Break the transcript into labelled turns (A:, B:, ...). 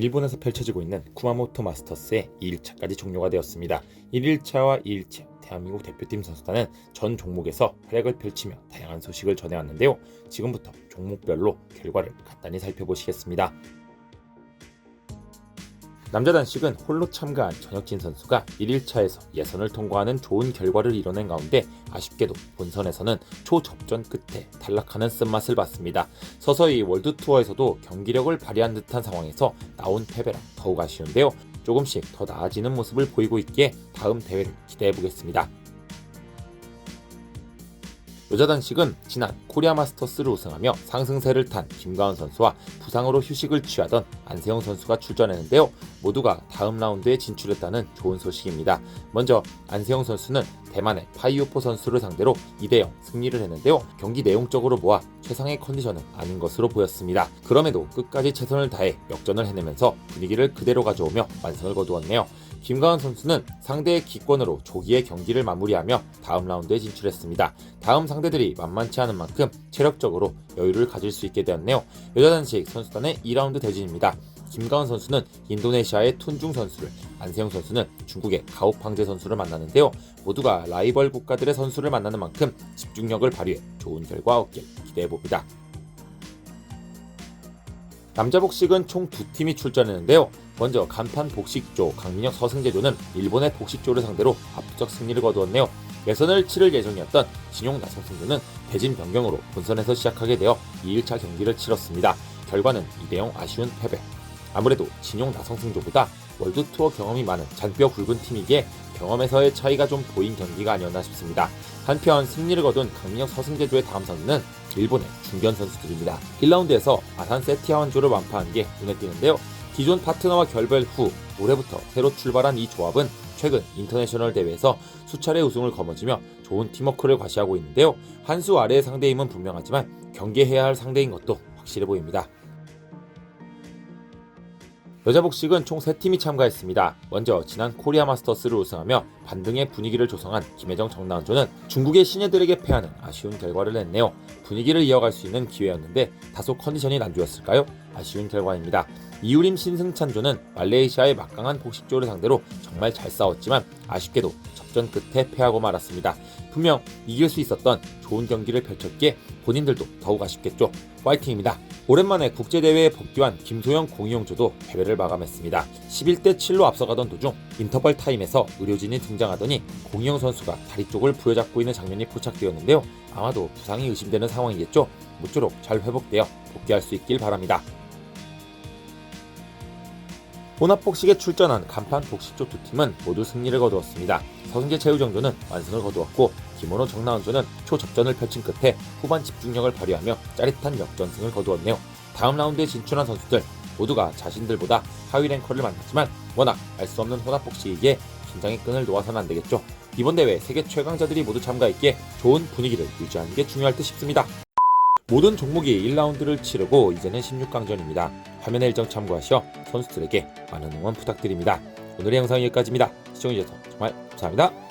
A: 일본에서 펼쳐지고 있는 쿠마모토 마스터스의 2일차까지 종료가 되었습니다. 1일차와 2일차 대한민국 대표팀 선수단은 전 종목에서 활약을 펼치며 다양한 소식을 전해왔는데요. 지금부터 종목별로 결과를 간단히 살펴보시겠습니다. 남자 단식은 홀로 참가한 전혁진 선수가 1일차에서 예선을 통과하는 좋은 결과를 이뤄낸 가운데 아쉽게도 본선에서는 초접전 끝에 탈락하는 쓴맛을 봤습니다. 서서히 월드 투어에서도 경기력을 발휘한 듯한 상황에서 나온 패배라 더욱 아쉬운데요. 조금씩 더 나아지는 모습을 보이고 있기에 다음 대회를 기대해 보겠습니다. 여자 단식은 지난 코리아 마스터스를 우승하며 상승세를 탄 김가은 선수와 부상으로 휴식을 취하던 안세영 선수가 출전했는데요. 모두가 다음 라운드에 진출했다는 좋은 소식입니다. 먼저 안세영 선수는 대만의 파이오포 선수를 상대로 2대0 승리를 했는데요. 경기 내용적으로 보아 최상의 컨디션은 아닌 것으로 보였습니다. 그럼에도 끝까지 최선을 다해 역전을 해내면서 분위기를 그대로 가져오며 완승을 거두었네요. 김가은 선수는 상대의 기권으로 조기에 경기를 마무리하며 다음 라운드에 진출했습니다. 다음 상대들이 만만치 않은 만큼 체력적으로 여유를 가질 수 있게 되었네요. 여자 단식 선수단의 2라운드 대진입니다. 김가은 선수는 인도네시아의 툰중 선수를, 안세영 선수는 중국의 가오팡제 선수를 만나는데요. 모두가 라이벌 국가들의 선수를 만나는 만큼 집중력을 발휘해 좋은 결과 얻길 기대해 봅니다. 남자 복식은 총 두 팀이 출전했는데요. 먼저 간판 복식조 강민혁 서승재조는 일본의 복식조를 상대로 압도적 승리를 거두었네요. 예선을 치를 예정이었던 진용 나성승조는 대진 변경으로 본선에서 시작하게 되어 2일차 경기를 치렀습니다. 결과는 2대0 아쉬운 패배. 아무래도 진용 나성승조보다 월드투어 경험이 많은 잔뼈 굵은 팀이기에 경험에서의 차이가 좀 보인 경기가 아니었나 싶습니다. 한편 승리를 거둔 강민혁 서승재조의 다음 선수는 일본의 중견 선수들입니다. 1라운드에서 아산 세티아완조를 완파한 게 눈에 띄는데요. 기존 파트너와 결별 후 올해부터 새로 출발한 이 조합은 최근 인터내셔널 대회에서 수차례 우승을 거머쥐며 좋은 팀워크를 과시하고 있는데요. 한 수 아래의 상대임은 분명하지만 경계해야 할 상대인 것도 확실해 보입니다. 여자 복식은 총 3팀이 참가했습니다. 먼저 지난 코리아 마스터스를 우승하며 반등의 분위기를 조성한 김혜정 정나은조는 중국의 신예들에게 패하는 아쉬운 결과를 냈네요. 분위기를 이어갈 수 있는 기회였는데 다소 컨디션이 난조였을까요? 아쉬운 결과입니다. 이유림 신승찬조는 말레이시아의 막강한 복식조를 상대로 정말 잘 싸웠지만 아쉽게도 접전 끝에 패하고 말았습니다. 분명 이길 수 있었던 좋은 경기를 펼쳤기에 본인들도 더욱 아쉽겠죠. 파이팅입니다. 오랜만에 국제대회에 복귀한 김소영 공이용조도 패배를 마감했습니다. 11대 7로 앞서가던 도중 인터벌 타임에서 의료진이 등장하더니 공이용 선수가 다리 쪽을 부여잡고 있는 장면이 포착되었는데요. 아마도 부상이 의심되는 상황이겠죠. 모쪼록 잘 회복되어 복귀할 수 있길 바랍니다. 혼합복식에 출전한 간판 복식조 두 팀은 모두 승리를 거두었습니다. 서승재 최우정조는 완승을 거두었고 김원호 정나은조는 초접전을 펼친 끝에 후반 집중력을 발휘하며 짜릿한 역전승을 거두었네요. 다음 라운드에 진출한 선수들 모두가 자신들보다 하위 랭커를 만났지만 워낙 알 수 없는 혼합복식이기에 긴장의 끈을 놓아서는 안 되겠죠. 이번 대회 세계 최강자들이 모두 참가했기에 좋은 분위기를 유지하는 게 중요할 듯 싶습니다. 모든 종목이 1라운드를 치르고 이제는 16강전입니다. 화면의 일정 참고하시어 선수들에게 많은 응원 부탁드립니다. 오늘의 영상 여기까지입니다. 시청해주셔서 정말 감사합니다.